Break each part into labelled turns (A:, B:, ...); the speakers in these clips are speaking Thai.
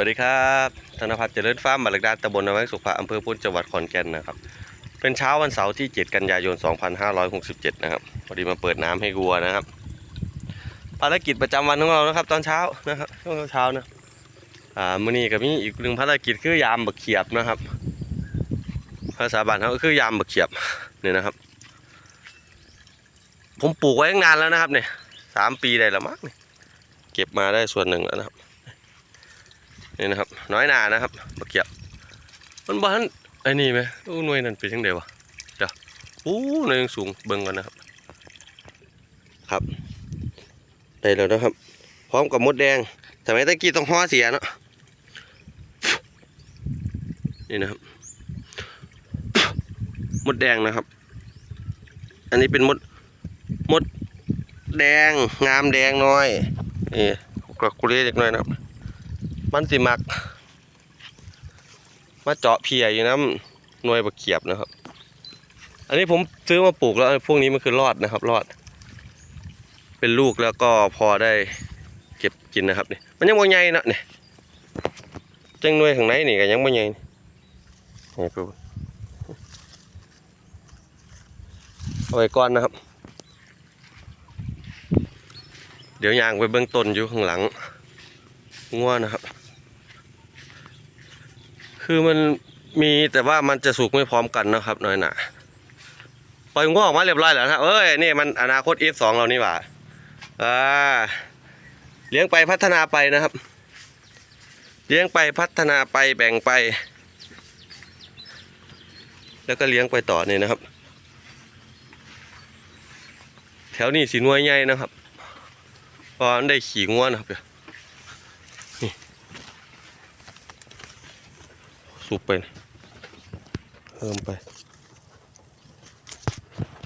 A: วัสดีครับธนพัฒน์เจริญฟาร์มบัลลักดาตำบลนาแวงสุขภาอำเภอพุทธจังหวัดขอนแก่นนะครับ เป็นเช้าวันเสาร์ที่ 7 กันยายน 2567 นะครับพอดีมาเปิดน้ำให้วัวนะครับ ภารกิจประจำวันของเรานะครับ ตอนเช้านะครับช่วงเช้านะอ่ามื้อนี้ก็มีอีกหนึ่งภารกิจคือยามบักเขียบนะครับ ภาษาบ้านเขาก็คือยามบักเขียบเนี่ยนะครับ ผมปลูกไว้ตั้งนานแล้วนะครับเนี่ยสามปีได้ล้วมั้งเนี่ยเก็บมาได้ส่วนหนึ่งแล้วนะครับ นี่นะครับ น้อยหนานะครับบักเขียบมันบ้านไอ้นี่ไหมอู้หน่วยนั่นเป็นยังไงวะเดี๋ยวอู้หน่วยยังสูงเบิ่งกันนะครับ ครับได้แล้วนะครับ พร้อมกับมดแดงสมัยตะกี้ต้องห่อเสียเนาะนี่นะครับมดแดงนะครับ อันนี้เป็นมดมดแดงงามแดงน้อยนี่กระกุเรียเล็กน้อยนะครับ มันสิมัก มาเจาะเพียอยู่น้ำหน่วยบักเขียบนะครับ อันนี้ผมซื้อมาปลูกแล้วพวกนี้มันคือรอดนะครับ รอด เป็นลูกแล้วก็พอได้เก็บกินนะครับนี่มันยังบ่ใหญ่เนาะนี่จังหน่วยข้างในนี่ก็ยังบ่ใหญ่นี่นี่คือเอาไว้ก่อนนะครับ เดี๋ยวยางไปเบื้องต้นอยู่ข้างหลังง่วนะครับ คือมันมีแต่ว่ามันจะสุกไม่พร้อมกันนะครับน้อยหนาปล่อยง่วออกมาเรียบร้อยแล้วนะเอ้ยนี่มันอนาคต F2 เรานี่หว่าอ่าเลี้ยงไปพัฒนาไปนะครับ เลี้ยงไปพัฒนาไปแบ่งไป แล้วก็เลี้ยงไปต่อเนี่ยนะครับ แถวนี้สีนวยใหญ่นะครับเพราะมันได้ขี่ง่วนครับ สูบไปนะเพิ่มไป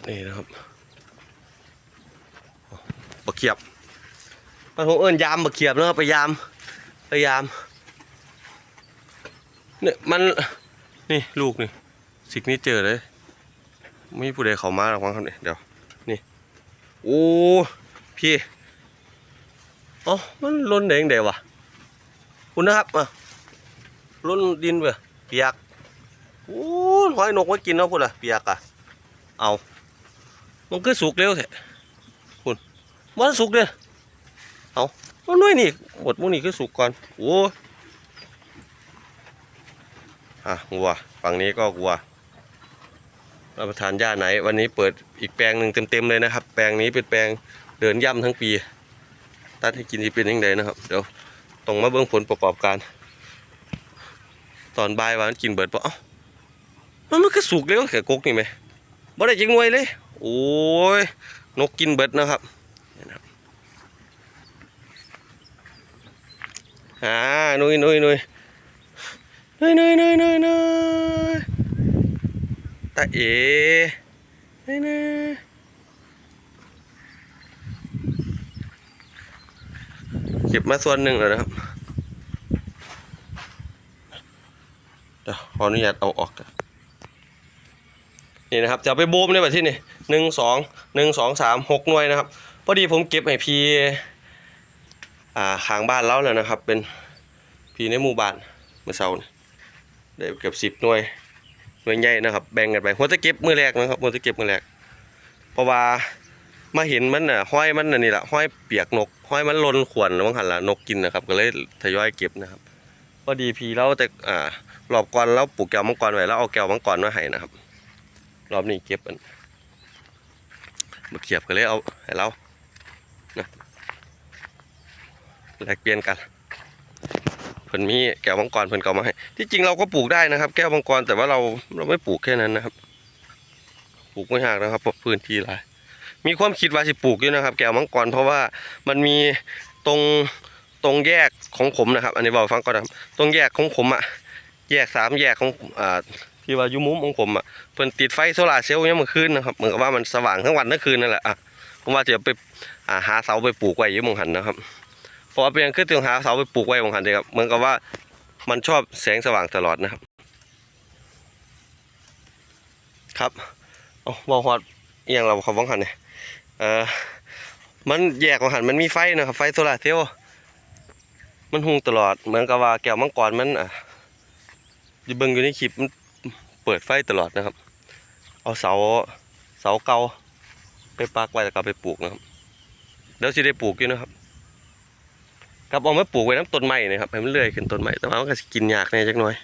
A: นี่นะครับบักเขียบมันผมเอิ้นยามบักเขียบนะครับไปยามไปยามเนี่ยมันนี่ลูกนี่สิกนี้เจอเลยไม่มีผู้ใดเขามาหรอกมั้งครับเนี่ยเดี๋ยวนี่โอ้พี่อ๋อมันล้นแดงเดงวะคุณนะครับอะล้นดินเว้ยเปียกโอ้ยหอยนกไว้กินเนาะพุ่นล่ะเปียกอะเอามันก็สุกเร็วแท้คุณมันสุกเด้อเอามันน้อยนี่หมดหมูนี่ก็สุกก่อนโอ้อะวัวฝั่งนี้ก็วัวรับประทานหญ้าไหน วันนี้เปิดอีกแปลงหนึ่งเต็มๆเลยนะครับ แปลงนี้เป็นแปลงเดินย่ำทั้งปี ตัดให้กินที่เป็นยังไงนะครับ เดี๋ยวต้องมาเบิ่งผลประกอบการ ตอนบ่ายว่ามันกินเบิดปะเอ้ามันมันก็สุกเลยแค่กกนี่ไหมบ่ได้จังหน่วยเลย โอ้ย นกกินเบิดนะครับนี่นะครับอ่านุยนุยนุยนุยนุยนุยนุยนุยตาเอ๋นุยนุยเก็บมาส่วนหนึ่งแล้วนะครับ เดี๋ยวข ออนุญาตเอาออกก่อนนี่นะครับจะไปโบมในแบบที่นี่หนึ่งสองหนึ่งสองสามหกหน่วยนะครับ พอดีผมเก็บให้พี่อ่าขางบ้านแล้วแล้วนะครับ เป็นพี่ในหมู่บ้านเมื่อเช้านี่ได้เกือบสิบหน่วยหน่วยใหญ่นะครับ แบ่งกันไปหัวตะเก็บมือแรกนะครับหัวตะเก็บมือแรกเพราะว่ามาเห็นมันน่ะห้อยมันน่ะนี่แหละห้อยเปียกนกห้อยมันลนขวนแล้วมันหันละนกกินนะครับ ก็เลยทยอยเก็บนะครับ พอดีพี่เราแต่อ่า รอบก่อนเราปลูกแก้วมังกรไว้แล้วเอาแก้วมังกรมาให้นะครับ รอบนี้เก็บมันมาเขียบกันเลยเอาให้เรานะแลกเปลี่ยนกันเพิ่นมีแก้วมังกรเพิ่นก็เอามาให้ที่จริงเราก็ปลูกได้นะครับ แก้วมังกรแต่ว่าเราเราไม่ปลูกแค่นั้นนะครับ ปลูกไม่ยากนะครับเพราะพื้นที่หลายมีความคิดว่าสิปลูกอยู่นะครับ แก้วมังกรเพราะว่ามันมีตรงตรงแยกของผมนะครับ อันนี้บอกฟังก่อนนะครับตรงแยกของผมอะ แยกสามแยกของอ่าที่ว่ายุมุมของผมอะเพิ่นติดไฟโซลาเซลล์เนี่ยามมื่อคืนนะครับเหมือนกับว่ามันสว่างทั้งวันทั้งคืนนั่นแหละอะผมว่าจะไปอ่าหาเสาไปปลูกไว้ยี่มงหันนะครับเพราะว่าเป็นอย่างคือต้องหาเสาไปปลูกไว้มงหันเลยครับเหมือนกับว่ามันชอบแสงสว่างตลอดนะครับ ครับเอาบอฮอดเอียงเราเขาบังหันเนี่ยเออมันแยกของหันมันมีไฟนะครับไฟโซลาเซลล์มันหุงตลอดเหมือนกับว่าแก้วมังกรมันอะ อยู่เบิ่งอยู่ในคลิปมันเปิดไฟตลอดนะครับ เอาเสาเสาเก่าไปปักไว้แล้วก็ไปปลูกนะครับเดี๋ยวสิได้ปลูกอยู่นะครับกับเอามาปลูกไว้น้ำต้นไม้นะครับให้มันเลื่อยขึ้นต้นไม้แต่ว่ามันก็สิกินยากแน่จักหน่อย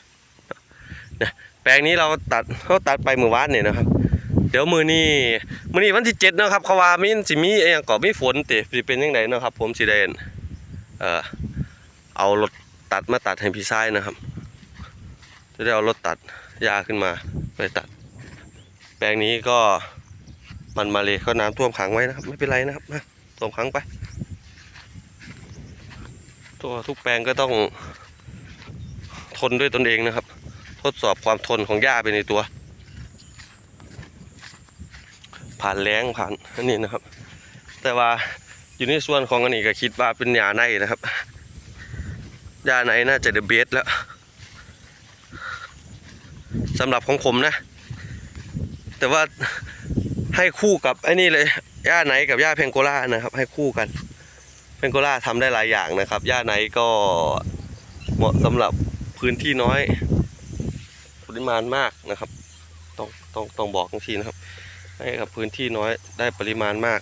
A: นี่ยแปลงนี้เราตัดเขาตัดไปมือวานเนี่ยนะครับ เดี๋ยวมือนี้มือนี้วันที่เจ็ดนะครับเขาว่ามีสิมีเองก็มีฝนเติสิเป็นยังไงนะครับ ผมสิได้เอ่อเอารถตัดมาตัดให้พี่ชายนะครับ จะได้เอารถตัดหญ้าขึ้นมาไปตัด แปลงนี้ก็มันมาเลยเขาน้ำท่วมขังไว้นะครับ ไม่เป็นไรนะครับมาท่วมขังไป ตัวทุกแปลงก็ต้องทนด้วยตนเองนะครับ ทดสอบความทนของหญ้าไปในตัว ผ่านแรงผ่านอันนี้นะครับ แต่ว่าอยู่ในส่วนของอันนี้ก็คิดว่าเป็นยาในนะครับยาในน่าจะเดอะเบสแล้ว สำหรับของผมนะ แต่ว่าให้คู่กับไอ้นี่เลยย่าไหนกับย่าเพงโกล่านะครับ ให้คู่กัน เพงโกล่าทำได้หลายอย่างนะครับย่าไหนก็เหมาะสำหรับพื้นที่น้อยปริมาณมากนะครับต้องต้องต้องบอกทังทีนะครับ ให้กับพื้นที่น้อยได้ปริมาณมาก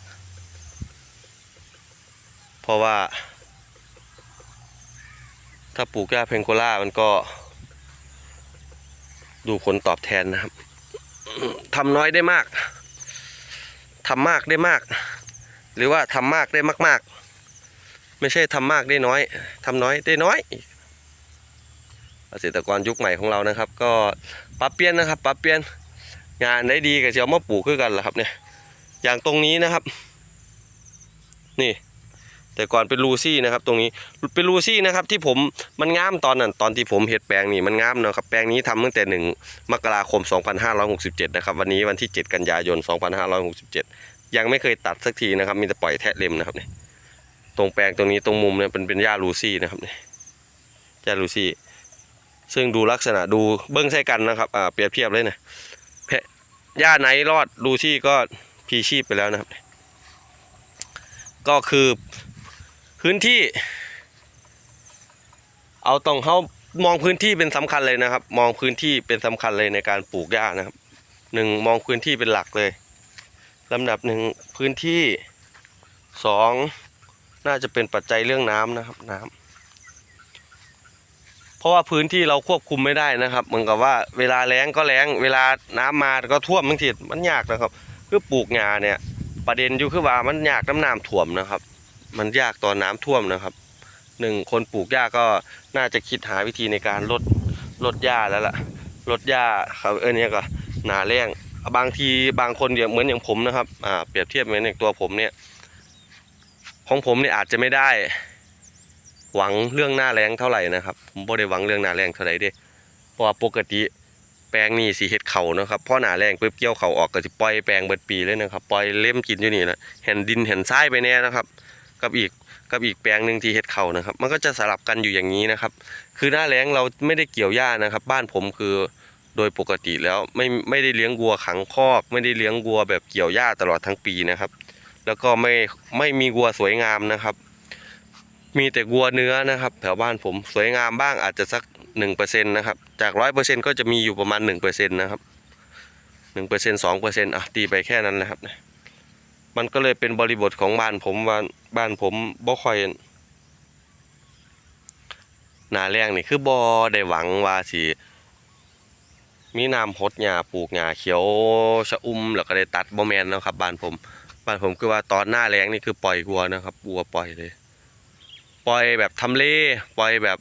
A: เพราะว่า ถ้าปลูกหญ้าเพงโกล่ามันก็ ดูผลตอบแทนนะครับทำน้อยได้มากทำมากได้มาก หรือว่าทำมากได้มาก ๆ ไม่ใช่ทำมากได้น้อยทำน้อยได้น้อยเกษตรกรยุคใหม่ของเรานะครับ ก็ปรับเปลี่ยนนะครับ ปรับเปลี่ยนงานได้ดีกับเชียวมาปลูกคือกันแหละครับเนี่ยอย่างตรงนี้นะครับ นี่ แต่ก่อนเป็นลูซี่นะครับ ตรงนี้เป็นลูซี่นะครับที่ผมมันงามตอนนั้นตอนที่ผมเห็ดแปลงนี่มันงามเนาะครับแปลงนี้ทำตั้งแต่หนึ่งมกราคม 2567 นะครับ วันนี้วันที่ 7 กันยายน 2567 ยังไม่เคยตัดสักทีนะครับ มีแต่ปล่อยแทะเล็มนะครับเนี่ยตรงแปลงตรงนี้ตรงมุมเนี่ยเป็นเป็นหญ้าลูซี่นะครับเนี่ยหญ้าลูซี่ ซึ่งดูลักษณะดูเบิ้งใส่กันนะครับอ่าเปรียบเทียบเลยนะหญ้าไหนรอดลูซี่ก็พีชีพไปแล้วนะครับ ก็คือ พื้นที่ เอาต้องเขามองพื้นที่เป็นสำคัญเลยนะครับ มองพื้นที่เป็นสำคัญเลยในการปลูกหญ้านะครับหนึ่งมองพื้นที่เป็นหลักเลยลำดับหนึ่งพื้นที่สองน่าจะเป็นปัจจัยเรื่องน้ำนะครับน้ำเพราะว่าพื้นที่เราควบคุมไม่ได้นะครับ เหมือนกับว่าเวลาแล้งก็แล้ง เวลาน้ำมาก็ท่วมบางทีมันยากนะครับ คือปลูกหญ้าเนี่ย ประเด็นอยู่คือว่ามันยากน้ำน้ำท่วมนะครับ มันยากตอนน้ำท่วมนะครับหนึ่งคนปลูกหญ้าก็น่าจะคิดหาวิธีในการลดลดหญ้าแล้วล่ะลดหญ้าครับเออเนี่ยก็หนาแรงบางทีบางคนอย่างเหมือนอย่างผมนะครับอ่าเปรียบเทียบเหมือนอย่างตัวผมเนี่ย ของผมเนี่ยอาจจะไม่ได้ หวังเรื่องหน้าแรงเท่าไหร่นะครับ ผมบ่ได้หวังเรื่องหน้าแรงเท่าไหร่เด้เพราะว่าปกติแปลงนี่สีเห็ดเขานะครับเพราะหนาแรงปุ๊บเกี่ยวเขาออกก็จะปล่อยแปลงเบิดปีเลยนะครับปล่อยเล่มกินอยู่นี่นะเห็นดินเห็นทรายไปแน่นะครับ กับอีกกับอีกแปลงหนึ่งที่เห็ดเขานะครับ มันก็จะสลับกันอยู่อย่างนี้นะครับ คือหน้าแรงเราไม่ได้เกี่ยวหญ้านะครับ บ้านผมคือโดยปกติแล้วไม่ไม่ได้เลี้ยงวัวขังคอก ไม่ได้เลี้ยงวัวแบบเกี่ยวหญ้าตลอดทั้งปีนะครับ แล้วก็ไม่ไม่มีวัวสวยงามนะครับ มีแต่วัวเนื้อนะครับ แถวบ้านผมสวยงามบ้างอาจจะสักหนึ่งเปอร์เซ็นต์นะครับ จากร้อยเปอร์เซ็นต์ก็จะมีอยู่ประมาณหนึ่งเปอร์เซ็นต์นะครับหนึ่งเปอร์เซ็นต์สองเปอร์เซ็นต์อะตีไปแค่นั้นนะครับ มันก็เลยเป็นบริบทของบ้านผมว่าบ้านผมบ่ค่อยหนาแรงนี่คือบ่ได้หวังว่าสิมีน้ำหดหญ้าปลูกหญ้าเขียวชะอุ่มแล้วก็ได้ตัดบ่แมนนะครับบ้านผมบ้านผมคือว่าตอนหน้าแรงนี่คือปล่อยวัวนะครับวัวปล่อยเลย ปล่อยแบบทำเลปล่อยแบบ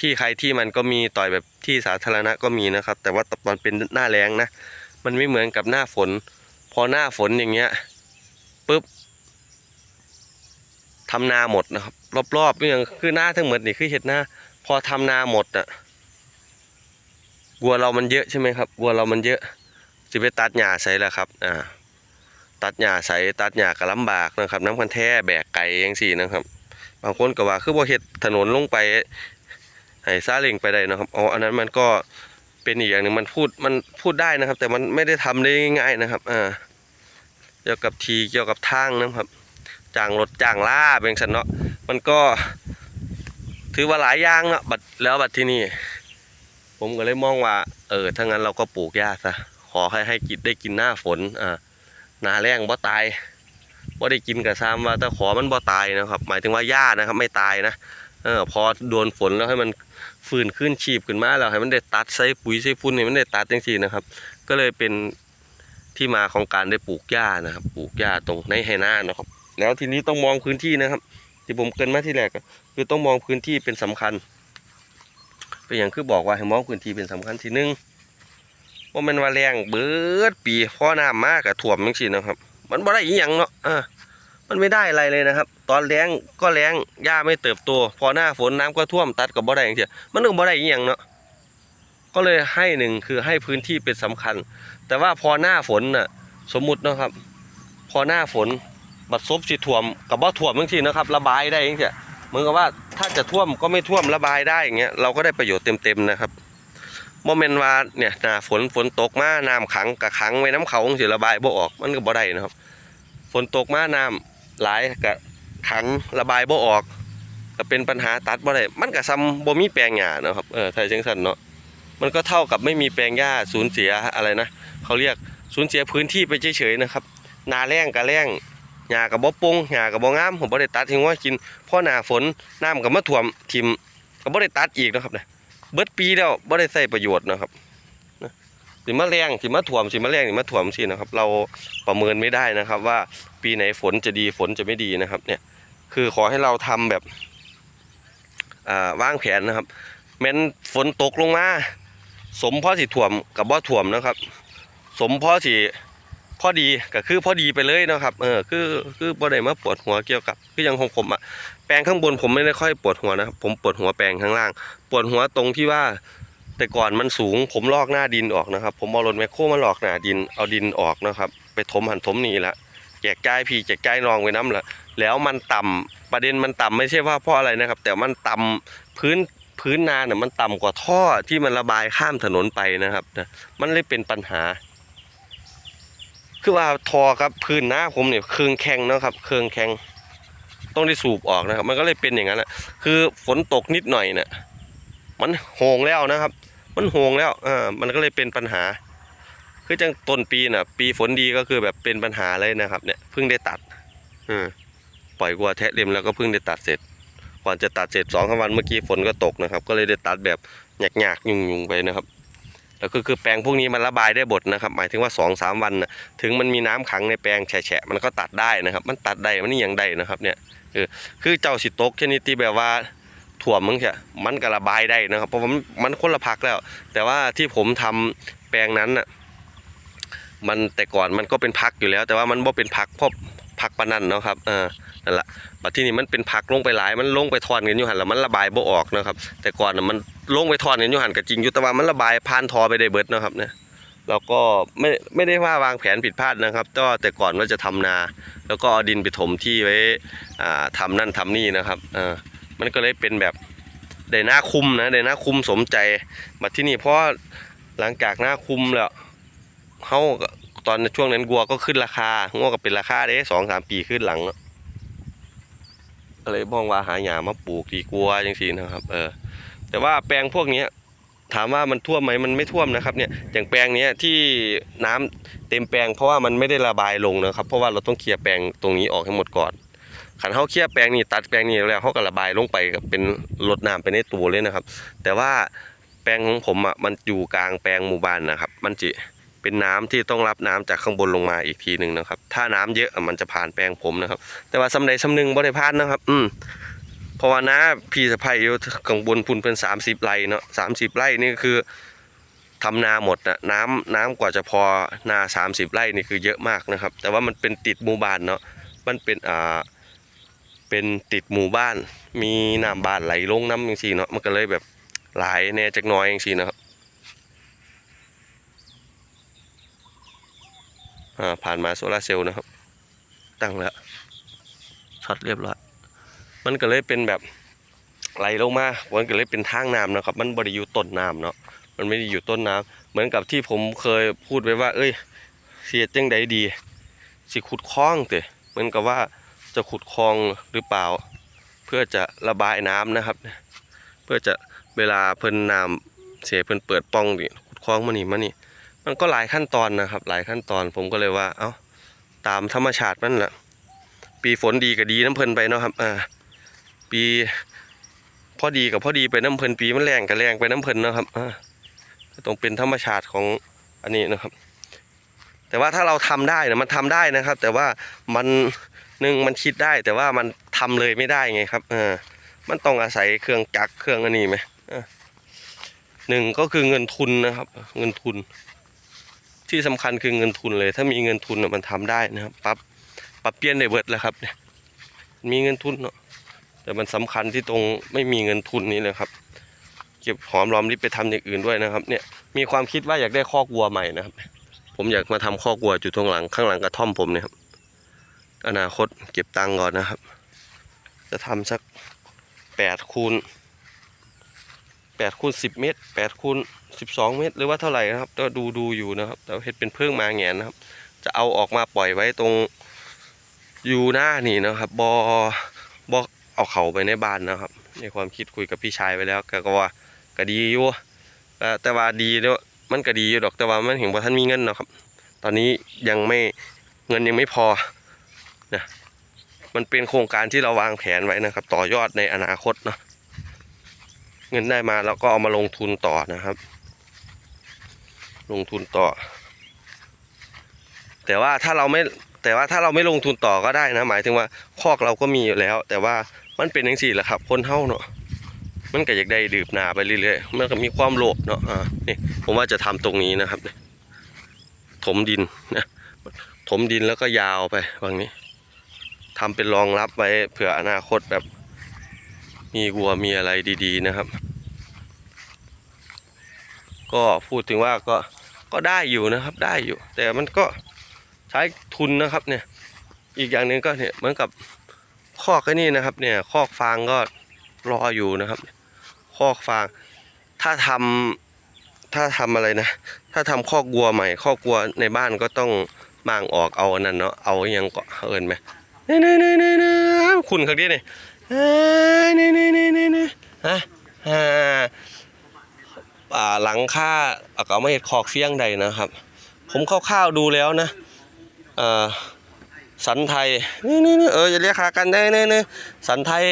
A: ที่ใครที่มันก็มีต่อยแบบที่สาธารณะก็มีนะครับ แต่ว่าตอนเป็นหน้าแรงนะ มันไม่เหมือนกับหน้าฝน พอหน้าฝนอย่างเงี้ย ปุ๊บทำนาหมดนะครับ รอบๆก็ยังคือหน้าทั้งหมดนี่คือเห็ดหน้า พอทำนาหมดอะวัวเรามันเยอะใช่ไหมครับวัวเรามันเยอะจะไปตัดหญ้าใส่แล้วครับอ่าตัดหญ้าใส่ตัดหญ้าก็ลำบากนะครับ น้ำคันแท้แบกไก่ยังสี่นะครับ บางคนก็ว่าคือบ่เฮ็ดถนนลงไปให้ซาเล้งไปได้นะครับอ๋ออันนั้นมันก็เป็นอีกอย่างหนึ่งมันพูดมันพูดได้นะครับ แต่มันไม่ได้ทำได้ง่ายๆนะครับอ่า เกี่ยวกับทีเกี่ยวกับทางนะครับจ้างรถจ้างล่าเป็นสันเนาะมันก็ ถือว่าหลายอย่างเนาะบัดแล้วบัดที่นี่ ผมก็เลยมองว่า เออถ้างั้นเราก็ปลูกหญ้าซะขอให้ให้กินได้กินหน้าฝนอ่าหนาแรงบ่ตายบ่ได้กินกับซ้ำว่าแต่ขอมันบ่ตายนะครับ หมายถึงว่าหญ้านะครับ ไม่ตายนะเออพอโดนฝนแล้วให้มันฟื้นขึ้นชีพขึ้นมาแล้วให้มันได้ตัดใส่ปุ๋ยใส่ฝุ่นให้มันได้ตัดจังซี่นะครับ ก็เลยเป็น ที่มาของการได้ปลูกหญ้านะครับ ปลูกหญ้าตรงในไหนานะครับ แล้วทีนี้ต้องมองพื้นที่นะครับ ที่ผมเกินมาที่แรกก็คือต้องมองพื้นที่เป็นสำคัญ เป็นอย่างคือบอกว่าให้มองพื้นที่เป็นสำคัญทีหนึงว่ามันว่าแรงเบิดปีพอน้ำมากกับถ่วมจังซี่นะครับ มันบ่ได้อีหยังเนาะอ่ามันไม่ได้อะไรเลยนะครับ ตอนแรงก็แรงหญ้าไม่เติบโตพอหน้าฝนน้ำก็ท่วมตัดกับบ่ได้จังซี่มันก็บ่ได้อีหยังเนาะก็เลยให้หนึ่งคือให้พื้นที่เป็นสำคัญ แต่ว่าพอหน้าฝนน่ะสมมุตินะครับ พอหน้าฝนบัดซบสิท่วมกับว่าท่วมบางทีนะครับ ระบายได้อย่างเงี้ยเหมือนกับว่าถ้าจะท่วมก็ไม่ท่วมระบายได้อย่างเงี้ยเราก็ได้ประโยชน์เต็มๆนะครับโมเมนต์ว่าเนี่ยหน้าฝนฝนตกมาน้ำขังกะขังไว้น้ำเขาจังสิระบายบ่ออกมันก็บ่ได้นะครับ ฝนตกมาน้ำหลายกะขังระบายบ่ออกก็เป็นปัญหาตัดบ่ได้มันก็ซ้ำบ่มีแปลงหญ้านะครับเออถ้าจังซั่นเนาะมันก็เท่ากับไม่มีแปลงหญ้าสูญเสียอะไรนะ เขาเรียกสูญเสียพื้นที่ไปเฉยๆนะครับนาแรงกับแรงหญ้ากับบ่ปงหญ้ากับบ่งามผมบ่ได้ตัดทิ้งไว้กินพราะหน้าฝนน้ำก็มาท่วมทิมก็บ่ได้ตัดอีกนะครับเนะเบิดปีแล้วบ่ได้ใช้ประโยชน์นะครับสิมาแรงสิมาท่วมสิมาแรงสิมาท่วมสินะครับ เราประเมินไม่ได้นะครับ ว่าปีไหนฝนจะดีฝนจะไม่ดีนะครับ เนี่ย คือขอให้เราทำแบบอ่างแผนนะครับแม้นฝนตกลงมาสมพ่อสิท่วมกับบ่ท่วมนะครับ สมพอสิพอดีก็คือพอดีไปเลยนะครับเออคือคือบ่ได้มาปวดหัวเกี่ยวกับคือย่างของผมอะแปลงข้างบนผมไม่ได้ค่อยปวดหัวนะครับผมปวดหัวแปลงข้างล่าง ปวดหัวตรงที่ว่า แต่ก่อนมันสูงผมลอกหน้าดินออกนะครับ ผมเอารถแมคโครมาลอกหน้าดินเอาดินออกนะครับ ไปถมหันถมนี่ละแจกจ่ายพี่แจกจ่ายนองไว้น้ำละแล้วมันต่ำประเด็นมันต่ำไม่ใช่ว่าเพราะอะไรนะครับ แต่มันต่ำพื้นพื้นนาเนี่ยมันต่ำกว่าท่อที่มันระบายข้ามถนนไปนะครับนะมันเลยเป็นปัญหา คือว่าทอครับพื้นหน้าผมเนี่ยเครื่องแข็งเนาะครับเครื่องแข็งต้องได้สูบออกนะครับ มันก็เลยเป็นอย่างนั้นแหละคือฝนตกนิดหน่อยเนี่ยมันโหงแล้วนะครับ มันโหงแล้วอ่ามันก็เลยเป็นปัญหา คือจังต้นปีน่ะ ปีฝนดีก็คือแบบเป็นปัญหาเลยนะครับ เนี่ยเพิ่งได้ตัดอืมปล่อยกัวแทะเล็มแล้วก็เพิ่งได้ตัดเสร็จก่อนจะตัดเสร็จสองสามวันเมื่อกี้ฝนก็ตกนะครับ ก็เลยได้ตัดแบบหยากๆยุ่งๆไปนะครับ แล้วก็คือแปลงพวกนี้มันระบายได้บทนะครับ หมายถึงว่า2อสามวันนะถึงมันมีน้ำขังในแปลงแฉะมันก็ตัดได้นะครับ มันตัดได้มันนี่ยังได้นะครับเนี่ยเออคือเจ้าสิตกชนิดที่แบบว่าถ่วมึงแค่มันก็ระบายได้นะครับ เพราะมันมันคนละพักแล้ว แต่ว่าที่ผมทำแปลงนั้นน่ะมันแต่ก่อนมันก็เป็นพักอยู่แล้ว แต่ว่ามันบ่เป็นพักเพราะพักปนนันเนาะครับเออ นั่นแหละบัดที่นี่มันเป็นพักลงไปหลาย มันลงไปทอนกันอยู่หันแล้วมันระบายบ่ออกนะครับ แต่ก่อนมันลงไปทอนกันอยู่หันกับจริงอยู่แต่ว่ามันระบายผ่านทอไปได้เบิดนะครับเนี่ยเราก็ไม่ไม่ได้ว่าวางแผนผิดพลาดนะครับก็แต่ก่อนว่าจะทำนา แล้วก็เอาดินไปถมที่ไว้อ่าทำนั่นทำนี่นะครับเออมันก็เลยเป็นแบบได้หน้าคุมนะได้หน้าคุมสมใจมาที่นี่เพราะหลังจากหน้าคุมแล้วเขาตอนช่วงนั้นวัวก็ขึ้นราคางัวก็เป็นราคาเด้สองสามปีขึ้นหลังเนาะ ก็เลยมองว่าหาหญ้ามาปลูกดีกว่าจังซี่นะครับ เออ แต่ว่าแปลงพวกเนี้ยถามว่ามันท่วมไหมมันไม่ท่วมนะครับเนี่ยอย่างแปลงนี้ที่น้ำเต็มแปลงเพราะว่ามันไม่ได้ระบายลงนะครับ เพราะว่าเราต้องเคลียร์แปลงตรงนี้ออกให้หมดก่อนขันเขาเคลียร์แปลงนี่ตัดแปลงนี้แล้วเขาก็ระบายลงไปกับเป็นรดน้ำไปในตัวเลยนะครับ แต่ว่าแปลงของผมอะมันอยู่กลางแปลงหมู่บ้านนะครับ มันจะ เป็นน้ำที่ต้องรับน้ำจากข้างบนลงมาอีกทีหนึ่งนะครับ ถ้าน้ำเยอะมันจะผ่านแปลงผมนะครับ แต่ว่าสำใดสำหนึ่งบ่ได้ผ่านนะครับ อืมเพราะว่านะพี่สะพายอยู่ข้างบนพุ่นเป็นสามสิบไร่เนาะสามสิบไร่นี่คือทำนาหมดนะน้ำน้ำกว่าจะพอนาสามสิบไร่นี่คือเยอะมากนะครับ แต่ว่ามันเป็นติดหมู่บ้านเนาะมันเป็นอ่าเป็นติดหมู่บ้าน มีน้ำบ้านไหลลงน้ำอย่างสี่เนาะมันก็เลยแบบหลายแน่จักน้อยอย่างสี่นะครับอ่า ผ่านมาโซลาร์เซลล์นะครับ ตั้งแล้วช็อตเรียบร้อยมันก็เลยเป็นแบบไหลลงมามันก็เลยเป็นทางน้ำนะครับ มันบริยูต้นน้ำเนาะมันไม่ได้อยู่ต้นน้ำเหมือนกับที่ผมเคยพูดไว้ว่า เอ้ยเสียจังใดดี สิขุดคลองเตะเหมือนกับว่าจะขุดคลองหรือเปล่า เพื่อจะระบายน้ำนะครับ เพื่อจะเวลาเพิ่นน้ำเสียเพิ่นเปิดป้องนี่ขุดคลองมานี่มานี่ มันก็หลายขั้นตอนนะครับ หลายขั้นตอนผมก็เลยว่า เอ้าตามธรรมชาติมันแหละปีฝนดีก็ดีน้ำเพลินไปเนาะครับอ่าปีพอดีกับพอดีไปน้ำเพลินปีมันแรงก็แรงไปน้ำเพลินเนาะครับอ่าต้องเป็นธรรมชาติของอันนี้นะครับ แต่ว่าถ้าเราทำได้นะมันทำได้นะครับ แต่ว่ามันหนึ่งมันคิดได้ แต่ว่ามันทำเลยไม่ได้ไงครับอมันต้องอาศัยเครื่องจักรเครื่องอันนี้ไหมหนึ่งก็คือเงินทุนนะครับ เงินทุน ที่สำคัญคือเงินทุนเลย ถ้ามีเงินทุนน่ะมันทำได้นะครับปรับปรับเปลี่ยนในเบิร์ดแล้วครับเนี่ยมีเงินทุนเนาะแต่มันสำคัญที่ตรงไม่มีเงินทุนนี้เลยครับ เก็บหอมรอมริบไปทำอย่างอื่นด้วยนะครับ เนี่ยมีความคิดว่าอยากได้คอกวัวใหม่นะครับ ผมอยากมาทำคอกวัวอยู่ตรงหลังข้างหลังกระท่อมผมเนี่ยครับอนาคตเก็บตังก่อนนะครับ จะทำสักแปดคูณ แปดคูณสิบเมตรแปดคูณสิบสองเมตร หรือว่าเท่าไหร่นะครับก็ดูดูอยู่นะครับ แต่เห็ดเป็นเพิ่งมาแงนนะครับ จะเอาออกมาปล่อยไว้ตรงอยู่หน้านี่นะครับบอบอเอาเขาไปในบ้านนะครับ ในความคิดคุยกับพี่ชายไปแล้วแกก็ว่าก็ดีอยู่แต่ว่าดีเนาะมันก็ดีอยู่ดอกแต่ว่ามันเห็นว่าท่านมีเงินนะครับ ตอนนี้ยังไม่เงินยังไม่พอนะมันเป็นโครงการที่เราวางแผนไว้นะครับ ต่อยอดในอนาคตเนาะ เงินได้มาแล้วก็เอามาลงทุนต่อนะครับ ลงทุนต่อ แต่ว่าถ้าเราไม่แต่ว่าถ้าเราไม่ลงทุนต่อก็ได้นะ หมายถึงว่าคอกเราก็มีอยู่แล้ว แต่ว่ามันเป็นอย่างสี่แหละครับ คนเท่าเนาะมันก็อยากได้ดื่มนาไปเรื่อยๆมันก็มีความโลภเนาะอ่านี่ผมว่าจะทำตรงนี้นะครับถมดินนะถมดินแล้วก็ยาวไปวางนี้ทำเป็นรองรับไว้เผื่ออนาคตแบบ มีวัวมีอะไรดีๆนะครับ ก็พูดถึงว่าก็ก็ได้อยู่นะครับได้อยู่ แต่มันก็ใช้ทุนนะครับเนี่ยอีกอย่างหนึ่งก็เนี่ยเหมือนกับคอกไอ้นี่นะครับ เนี่ยคอกฟางก็รออยู่นะครับ คอกฟาง ถ้าทำถ้าทำอะไรนะ ถ้าทำคอกวัวใหม่คอกวัวในบ้านก็ต้องมางออกเอาอันนั้นเนาะเอาอหยังก็เอินไหมเน่เน่เน่เน่คุณครั้งนี้เนี่ย น่เน่เน่เน่เน่ฮะฮ่าหลังค่าเอาก็ไม่เห็ดคอกเฟี้ยงใดนะครับ ผมคร่าวๆดูแล้วนะเออสันไทยนี่นี่เอออย่าเรียกขากันได้นี่นี่สันไทย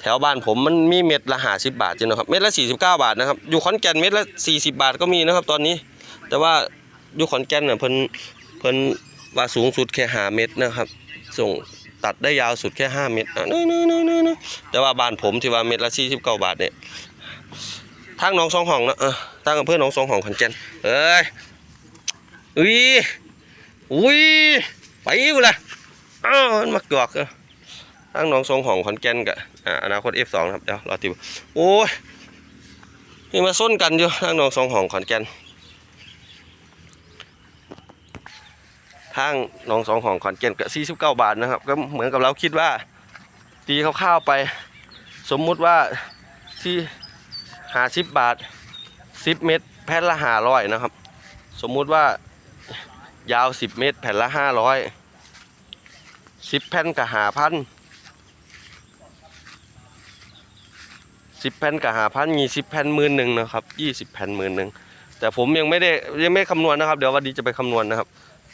A: แถวบ้านผมมันมีเม็ดละห้าสิบบาทจริงนะครับเม็ดละสี่สิบเก้าบาทนะครับอยู่ขอนแก่นเม็ดละสี่สิบบาทก็มีนะครับตอนนี้ แต่ว่าอยู่ขอนแก่นเนี่ยเพิ่นเพิ่นว่าสูงสุดแค่หาเม็ดนะครับ ส่ง ตัดได้ยาวสุดแค่ห้าเม็ดอะนี่นี่นี่นี่นี่แต่ว่าบ้านผมที่ว่าเม็ดละสี่สิบเก้าบาทเนี่ยทางหนองสองห้องนะเออทางอำเภอหนองสองห้องขอนแก่นเอ้ยอุ้ยอุ้ยไปกูละอ้าวมันมากอกเออทางหนองสองห้องขอนแก่นกะอ่าอนาคต F2 ครับเดี๋ยวรอติวโอ้ยนี่มาส้นกันอยู่ทางหนองสองห้องขอนแก่น ทางหนองสองห้องขอนแก่นก็49 บาทนะครับ ก็เหมือนกับเราคิดว่าตีคร่าวๆไป สมมุติว่าที่หาสิบบาทสิบเมตร แผ่นละห้าร้อยนะครับ สมมุติว่ายาวสิบเมตร แผ่นละห้าร้อยสิบแผ่นกับหาพันสิบแผ่นกับหาพันยี่สิบแผ่นหมื่นหนึ่งนะครับยี่สิบแผ่นหมื่นหนึ่งแต่ผมยังไม่ได้ยังไม่คำนวณนะครับ เดี๋ยววันนี้จะไปคำนวณนะครับ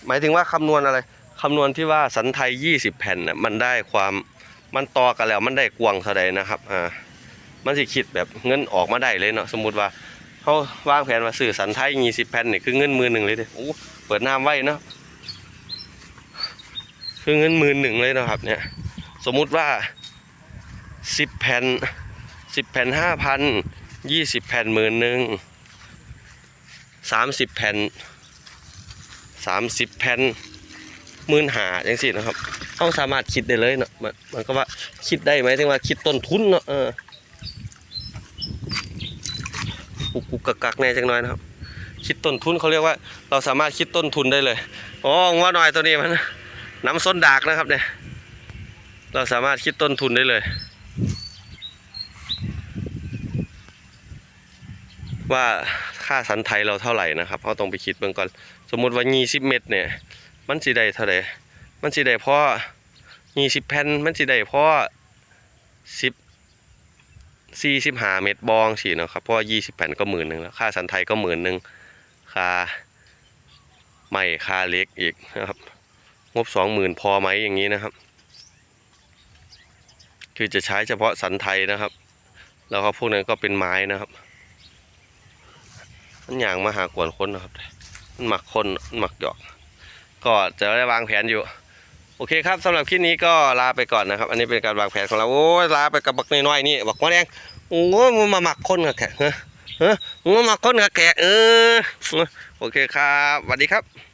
A: หมายถึงว่าคำนวณอะไรคำนวณที่ว่าสันไทยยี่สิบแผ่นน่ะมันได้ความมันต่อกันแล้วมันได้กวางเท่าใดนะครับอ่ามันสิคิดแบบเงินออกมาได้เลยเนาะสมมุติว่าเขาวางแผนว่าซื้อสันไทยยี่สิบแผ่นนี่คือเงินหมื่นหนึ่งเลยเด้โอ้เปิดน้ำไว้เนาะคือเงินหมื่นหนึ่งเลยนะครับเนี่ยสมมุติว่าสิบแผ่นสิบแผ่นห้าพันยี่สิบแผ่นหมื่นหนึ่งสามสิบแผ่น สามสิบแผ่นหมื่นหาจังสินะครับเขาสามารถคิดได้เลยเนาะมันมันก็ว่าคิดได้ไหมถึงว่าคิดต้นทุนเนาะเออกุกกุกกักกักแน่จังน้อยนะครับ คิดต้นทุนเขาเรียกว่า เราสามารถคิดต้นทุนได้เลยอ๋อว่าหน่อยตัวนี้มันน้ำส้นดากนะครับเนี่ยเราสามารถคิดต้นทุนได้เลย ว่าค่าสันไทยเราเท่าไหร่นะครับเราต้องไปคิดเบื้องก่อน สมมุติว่า20เม็ดเนี่ย มันสิได้เท่าไหร่มันสิได้พอ20แผ่นมันสิได้พอ10สี่สิบห้าเมตรบองสิเนาะครับเพราะยี่สิบแผ่นก็หมื่นหนึ่งแล้วค่าสันไทยก็หมื่นหนึ่งค่าใหม่ค่าเล็กอีกนะครับ งบสองหมื่นพอไหมอย่างนี้นะครับ คือจะใช้เฉพาะสันไทยนะครับ แล้วก็พวกนั้นก็เป็นไม้นะครับ มันอย่างมาหากวนคนนะครับ มันหมักคนมันหมักหยอก ก็จะได้วางแผนอยู่ โอเคครับสำหรับคลิปนี้ก็ลาไปก่อนนะครับ อันนี้เป็นการวางแผนของเรา โอ้ยลาไปกับบักน้อยๆนี่บักมะแดงโอ้ยมันมาหมักคนกับแกะเฮ้ยเฮ้ยมันมาหมักคนกับแกะเออ โอเคครับสวัสดีครับ